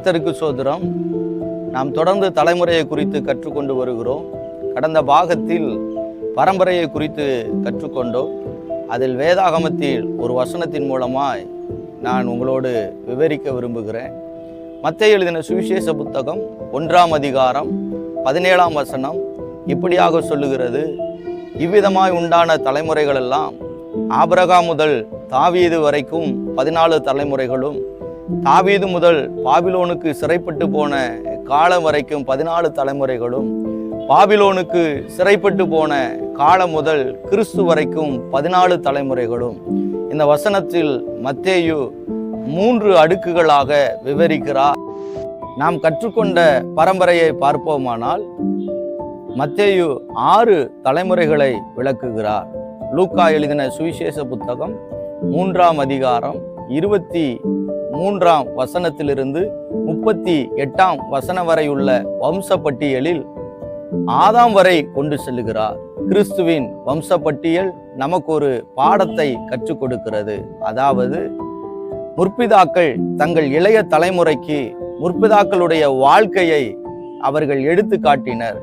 கர்த்தருக்கு சோதரம். நாம் தொடர்ந்து தலைமுறையை குறித்து கற்றுக்கொண்டு வருகிறோம். கடந்த பாகத்தில் பரம்பரையை குறித்து கற்றுக்கொண்டோம். அதில் வேதாகமத்தில் ஒரு வசனத்தின் மூலமாய் நான் உங்களோடு விவரிக்க விரும்புகிறேன். மத்திய எழுதின சுவிசேஷ புத்தகம் ஒன்றாம் அதிகாரம் பதினேழாம் வசனம் இப்படியாக சொல்லுகிறது. இவ்விதமாய் உண்டான தலைமுறைகளெல்லாம் ஆபரகா முதல் தாவீது வரைக்கும் பதினாலு தலைமுறைகளும் தாவீது முதல் பாபிலோனுக்கு சிறைப்பட்டு போன காலம் வரைக்கும் பதினாலு தலைமுறைகளும் பாபிலோனுக்கு சிறைப்பட்டு போன காலம் முதல் கிறிஸ்து வரைக்கும் பதினாலு தலைமுறைகளும் இந்த வசனத்தில் மத்தேயு மூன்று அடுக்குகளாக விவரிக்கிறார். நாம் கற்றுக்கொண்ட பரம்பரையை பார்ப்போமானால் மத்தேயு ஆறு தலைமுறைகளை விளக்குகிறார். லூக்கா எழுதின சுவிசேஷ புத்தகம் மூன்றாம் அதிகாரம் இருபத்தி மூன்றாம் வசனத்திலிருந்து முப்பத்தி எட்டாம் வசனம் வரை உள்ள வம்சப்பட்டியலில் ஆதாம் வரை கொண்டு செல்லுகிறார். கிறிஸ்துவின் வம்சப்பட்டியல் நமக்கு ஒரு பாடத்தை கற்றுக் கொடுக்கிறது அதாவது முற்பிதாக்கள் தங்கள் இளைய தலைமுறைக்கு முற்பிதாக்களுடைய வாழ்க்கையை அவர்கள் எடுத்து காட்டினர்.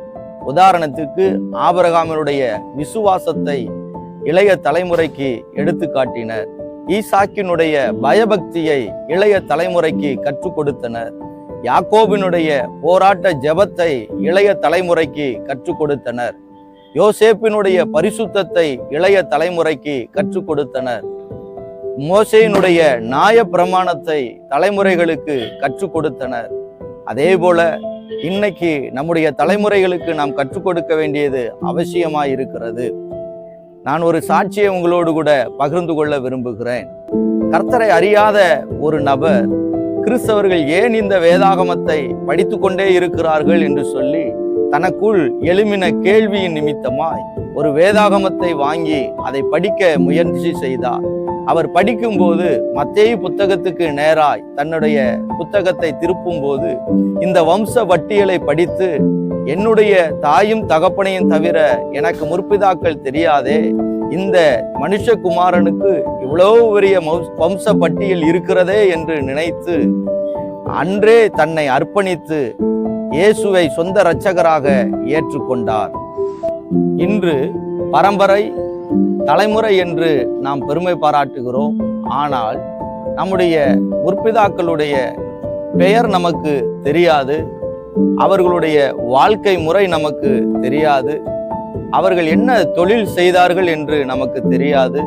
உதாரணத்துக்கு ஆபரகாமனுடைய விசுவாசத்தை இளைய தலைமுறைக்கு எடுத்து காட்டினர். ஈசாக்கினுடைய பயபக்தியை இளைய தலைமுறைக்கு கற்றுக் கொடுத்தனர். யாக்கோபினுடைய போராட்ட ஜெபத்தை இளைய தலைமுறைக்கு கற்றுக் கொடுத்தனர். யோசேப்பினுடைய பரிசுத்தத்தை இளைய தலைமுறைக்கு கற்றுக் கொடுத்தனர். மோசையினுடைய நாய பிரமாணத்தை தலைமுறைகளுக்கு கற்றுக் கொடுத்தனர். அதே போல இன்னைக்கு நம்முடைய தலைமுறைகளுக்கு நாம் கற்றுக் கொடுக்க வேண்டியது அவசியமாய் இருக்கிறது நான் ஒரு சாட்சியை உங்களோடு கூட பகிர்ந்து கொள்ள விரும்புகிறேன். கர்த்தரை அறியாத ஒரு நபர் கிறிஸ்தவர்கள் ஏன் இந்த வேதாகமத்தை படித்துக்கொண்டே இருக்கிறார்கள் என்று சொல்லி தனக்குள் எழுமின கேள்வியின் நிமித்தமாய் ஒரு வேதாகமத்தை வாங்கி அதை படிக்க முயற்சி செய்தார். அவர் படிக்கும்போது மத்தேயு புத்தகத்துக்கு நேராய் தன்னுடைய புத்தகத்தை திருப்பும் போது இந்த வம்ச வட்டியலை படித்து என்னுடைய தாயும் தகப்பனையும் தவிர எனக்கு முற்பிதாக்கள் தெரியாதே இந்த மனுஷகுமாரனுக்கு இவ்வளவு பெரிய வம்ச பட்டியல் இருக்கிறதே என்று நினைத்து அன்றே தன்னை அர்ப்பணித்து இயேசுவை சொந்த இரட்சகராக ஏற்றுக்கொண்டார். இன்று பரம்பரை தலைமுறை என்று நாம் பெருமை பாராட்டுகிறோம். ஆனால் நம்முடைய முற்பிதாக்களுடைய பெயர் நமக்கு தெரியாது. அவர்களுடைய வாழ்க்கை முறை நமக்கு தெரியாது. அவர்கள் என்ன தொழில் செய்தார்கள் என்று நமக்கு தெரியாது.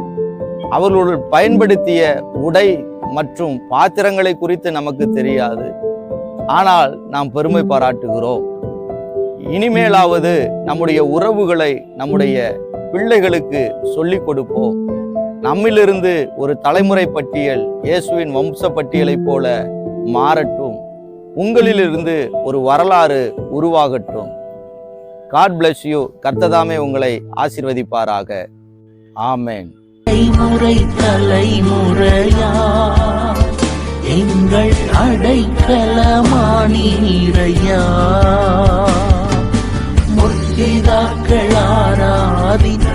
அவர்களுடன் பயன்படுத்திய உடை மற்றும் பாத்திரங்களை குறித்து நமக்கு தெரியாது. ஆனால் நாம் பெருமை பாராட்டுகிறோம். இனிமேலாவது நம்முடைய உறவுகளை நம்முடைய பிள்ளைகளுக்கு சொல்லிக் கொடுப்போம். நம்மிலிருந்து ஒரு தலைமுறை பட்டியல் இயேசுவின் வம்ச பட்டியலைப் போல மாறட்டும். உங்களிலிருந்து ஒரு வரலாறு உருவாகட்டும். காட் பிளஸ் யூ கர்த்ததாமே உங்களை ஆசீர்வதிப்பாராக. ஆமேன் தலைமுறை தலைமுறையா எங்கள் அடைக்கலமானீரையா. பிதாக்கள் ஆராதின